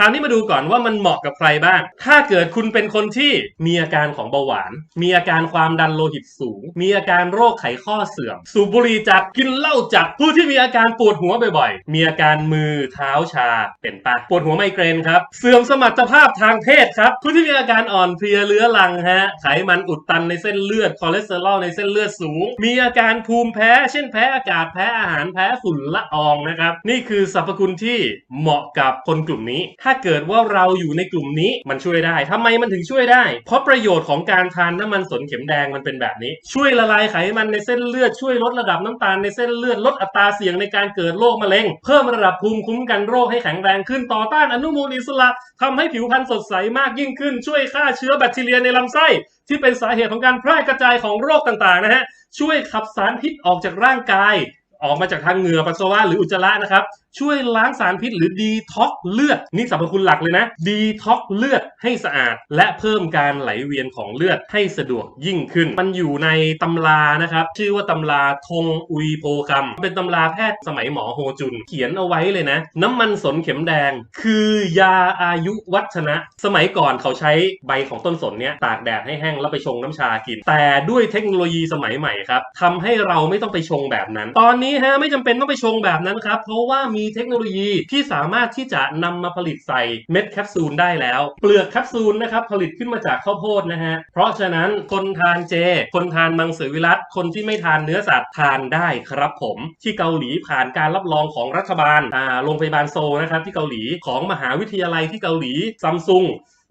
คราวนี้มาดูก่อนว่ามันเหมาะกับใครบ้าง ถ้าเกิดคุณเป็นคนที่มีอาการของเบาหวาน มีอาการความดันโลหิตสูง มีอาการโรคไขข้อเสื่อม สูบบุหรี่จัด กินเหล้าจัด ผู้ที่มีอาการปวดหัวบ่อยๆ มีอาการมือเท้าชา เป็นปะปวดหัวไมเกรนครับ เสื่อมสมรรถภาพทางเพศครับ ผู้ที่มีอาการอ่อนเพลียเรื้อรังฮะ ไขมันอุดตันในเส้นเลือด คอเลสเตอรอลในเส้นเลือดสูง มีอาการภูมิแพ้ เช่นแพ้อากาศ แพ้อาหาร แพ้ฝุ่นละอองนะครับ นี่คือสรรพคุณที่เหมาะกับคนกลุ่มนี้ถ้าเกิดว่าเราอยู่ในกลุ่มนี้มันช่วยได้ทำไมมันถึงช่วยได้ เพราะประโยชน์ของการทานน้ำมันสนเข็มแดงมันเป็นแบบนี้ ช่วยละลายไขมันในเส้นเลือดช่วยลดระดับน้ำตาลในเส้นเลือดลดอัตราเสี่ยงในการเกิดโรคมะเร็ง เพิ่มระดับภูมิคุ้มกันโรคให้แข็งแรงขึ้นต่อต้านอนุมูลอิสระทำให้ผิวพรรณสดใสมากยิ่งขึ้น ช่วยฆ่าเชื้อแบคทีเรียในลำไส้ที่เป็นสาเหตุของการแพร่กระจายของโรคต่างๆนะฮะช่วยขับสารพิษออกจากร่างกาย ออกมาจากทางเหงื่อปัสสาวะหรืออุจจาระนะครับช่วยล้างสารพิษหรือดีท็อกเลือด นี่สรรพคุณหลักเลยนะ ดีท็อกเลือดให้สะอาด และเพิ่มการไหลเวียนของเลือดให้สะดวกยิ่งขึ้น มันอยู่ในตำรานะครับ ชื่อว่าตำราทงอุยโพคัมเป็นตำราแพทย์สมัยหมอโฮจุน เขียนเอาไว้เลยนะ น้ำมันสนเข็มแดง คือยาอายุวัฒนะ สมัยก่อนเขาใช้ใบของต้นสนเนี้ยตากแดดให้แห้งแล้วไปชงน้ำชากิน แต่ด้วยเทคโนโลยีสมัยใหม่ครับทำให้เราไม่ต้องไปชงแบบนั้น ตอนนี้ฮะไม่จำเป็นต้องไปชงแบบนั้นครับเพราะว่ามีเทคโนโลยีที่สามารถที่จะนำมาผลิตใส่เม็ดแคปซูลได้แล้ว เปลือกแคปซูลนะครับผลิตขึ้นมาจากข้าวโพดนะฮะเพราะฉะนั้นคนทานเจ คนทานมังสวิรัตคนที่ไม่ทานเนื้อสัตว์ทานได้ครับผมที่เกาหลีผ่านการรับรองของรัฐบาลอ่าโรงพยาบาลโซนะครับที่เกาหลีของมหาวิทยาลัยที่เกาหลีซัมซุง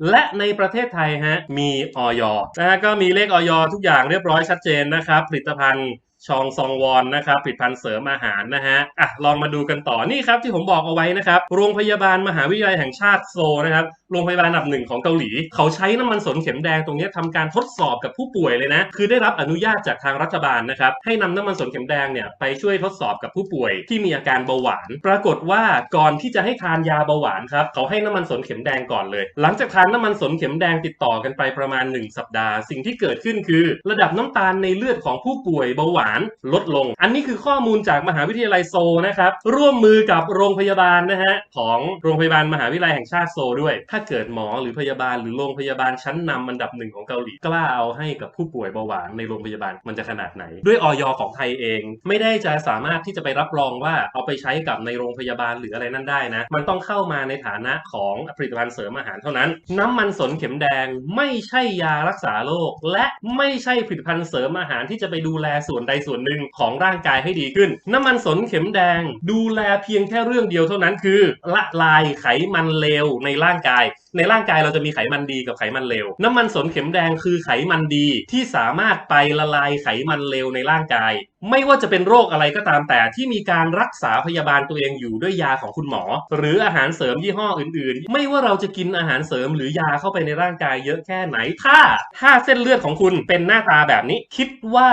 และในประเทศไทยฮะมีออยนะก็มีเลขออยทุกอย่างเรียบร้อยชัดเจนนะครับผลิตภัณฑ์ ชองซองวอนนะครับผลิตภัณฑ์เสริมอาหารนะฮะอะลองมาดูกันต่อนี่ครับที่ผมบอกเอาไว้นะครับโรงพยาบาลมหาวิทยาลัยแห่งชาติโซนะครับโรงพยาบาลอันดับหนึ่งของเกาหลี เขาใช้น้ำมันสนเข็มแดงตรงนี้ทำการทดสอบกับผู้ป่วยเลยนะ คือได้รับอนุญาตจากทางรัฐบาลนะครับ ให้นำน้ำมันสนเข็มแดงเนี่ยไปช่วยทดสอบกับผู้ป่วยที่มีอาการเบาหวาน ปรากฏว่าก่อนที่จะให้ทานยาเบาหวานครับ เขาให้น้ำมันสนเข็มแดงก่อนเลย หลังจากทานน้ำมันสนเข็มแดงติดต่อกันไปประมาณ 1 สัปดาห์ สิ่งที่เกิดขึ้นคือ ระดับน้ำตาลในเลือดของผู้ป่วยเบาหวานลดลง อันนี้คือข้อมูลจากมหาวิทยาลัยโซนะครับ ร่วมมือกับโรงพยาบาลนะฮะของโรงพยาบาลมหาวิทยาลัยแห่งชาติโซด้วยถ้าาเกิดหมอหรือพยาบาลหรือโรงพยาบาลชั้นนำอันดับหนึ่งของเกาหลีกล้าเอาให้กับผู้ป่วยเบาหวานในโรงพยาบาลมันจะขนาดไหน ด้วยออยของไทยเอง ไม่ได้จะสามารถที่จะไปรับรองว่าเอาไปใช้กับในโรงพยาบาลหรืออะไรนั่นได้นะ มันต้องเข้ามาในฐานะของผลิตภัณฑ์เสริมอาหารเท่านั้น น้ำมันสนเข็มแดงไม่ใช่ยารักษาโรคและไม่ใช่ผลิตภัณฑ์เสริมอาหารที่จะไปดูแลส่วนใดส่วนหนึ่งของร่างกายให้ดีขึ้น น้ำมันสนเข็มแดง ดูแลเพียงแค่เรื่องเดียวเท่านั้นคือ ละลายไขมันเลวในร่างกาย like ในร่างกายเราจะมีไขมันดีกับไขมันเลวน้ำมันสนเข็มแดงคือไขมันดีที่สามารถไปละลายไขมันเลวในร่างกาย ไม่ว่าจะเป็นโรคอะไรก็ตามแต่ที่มีการรักษาพยาบาลตัวเองอยู่ด้วยยาของคุณหมอ หรืออาหารเสริมยี่ห้ออื่นๆ ไม่ว่าเราจะกินอาหารเสริมหรือยาเข้าไปในร่างกายเยอะแค่ไหน ถ้าถ้าเส้นเลือดของคุณเป็นหน้าตาแบบนี้ คิดว่า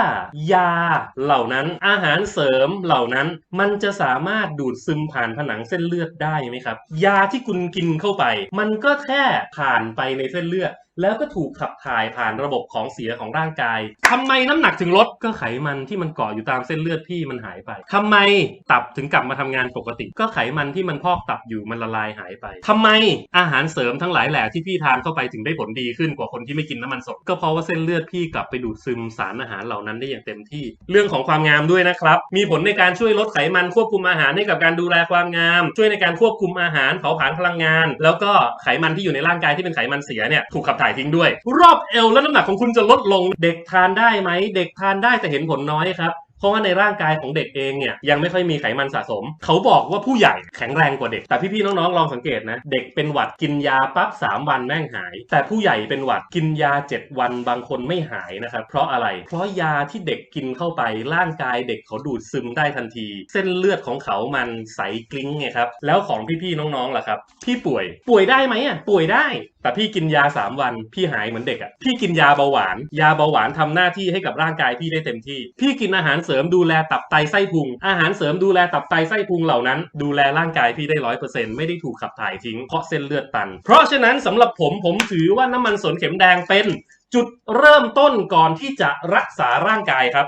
ยาเหล่านั้นอาหารเสริมเหล่านั้นมันจะสามารถดูดซึมผ่านผนังเส้นเลือดได้ไหมครับ ยาที่คุณกินเข้าไป มันก็แค่ค่ผ่านไปในเส้นเลือด แล้วก็ถูกขับถ่ายผ่านระบบของเสียของร่างกายทำไมน้ำหนักถึงลดก็ไขมันที่มันเกาะอยู่ตามเส้นเลือดพี่มันหายไปทำไมตับถึงกลับมาทำงานปกติ ก็ไขมันที่มันพอกตับอยู่มันละลายหายไปทำไมอาหารเสริมทั้งหลายแหล่ที่พี่ทานเข้าไปถึงได้ผลดีขึ้นกว่าคนที่ไม่กินน้ำมันสดก็เพราะว่าเส้นเลือดพี่กลับไปดูดซึมสารอาหารเหล่านั้นได้อย่างเต็มที่ เรื่องของความงามด้วยนะครับมีผลในการช่วยลดไขมันควบคุมอาหารให้กับการดูแลความงาม ช่วยในการควบคุมอาหารเผาผลาญพลังงาน แล้วก็ไขมันที่อยู่ในร่างกายที่เป็นไขมันเสียเนี่ยถูกขับถ่ายทิ้งด้วย รอบเอวและน้ำหนักของคุณจะลดลง เด็กทานได้ไหม เด็กทานได้แต่เห็นผลน้อยครับ เพราะว่าในร่างกายของเด็กเองเนี่ยยังไม่ค่อยมีไขมันสะสม เขาบอกว่าผู้ใหญ่แข็งแรงกว่าเด็ก แต่พี่ๆน้องๆลองสังเกตนะ เด็กเป็นหวัดกินยาปั๊บ3วันแม่งหาย แต่ผู้ใหญ่เป็นหวัดกินยา 7 วันบางคนไม่หายนะครับ เพราะอะไร เพราะยาที่เด็กกินเข้าไปร่างกายเด็กเขาดูดซึมได้ทันที เส้นเลือดของเขามันใสกลิ้งไงครับแล้วของพี่ๆน้องๆล่ะครับพี่ป่วยป่วยได้ไหมอะป่วยได้ แต่พี่กินยา 3 วัน พี่หายเหมือนเด็กอะพี่กินยาเบาหวาน ยาเบาหวานทำหน้าที่ให้กับร่างกายพี่ได้เต็มที่ พี่กินอาหารเสริมดูแลตับไตไส้พุง อาหารเสริมดูแลตับไตไส้พุงเหล่านั้น ดูแลร่างกายพี่ได้ร้อยเปอร์เซ็นต์ไม่ได้ถูกขับถ่ายทิ้งเพราะเส้นเลือดตัน เพราะฉะนั้นสำหรับผมผมถือว่าน้ำมันสนเข็มแดงเป็น จุดเริ่มต้นก่อนที่จะรักษาร่างกายครับ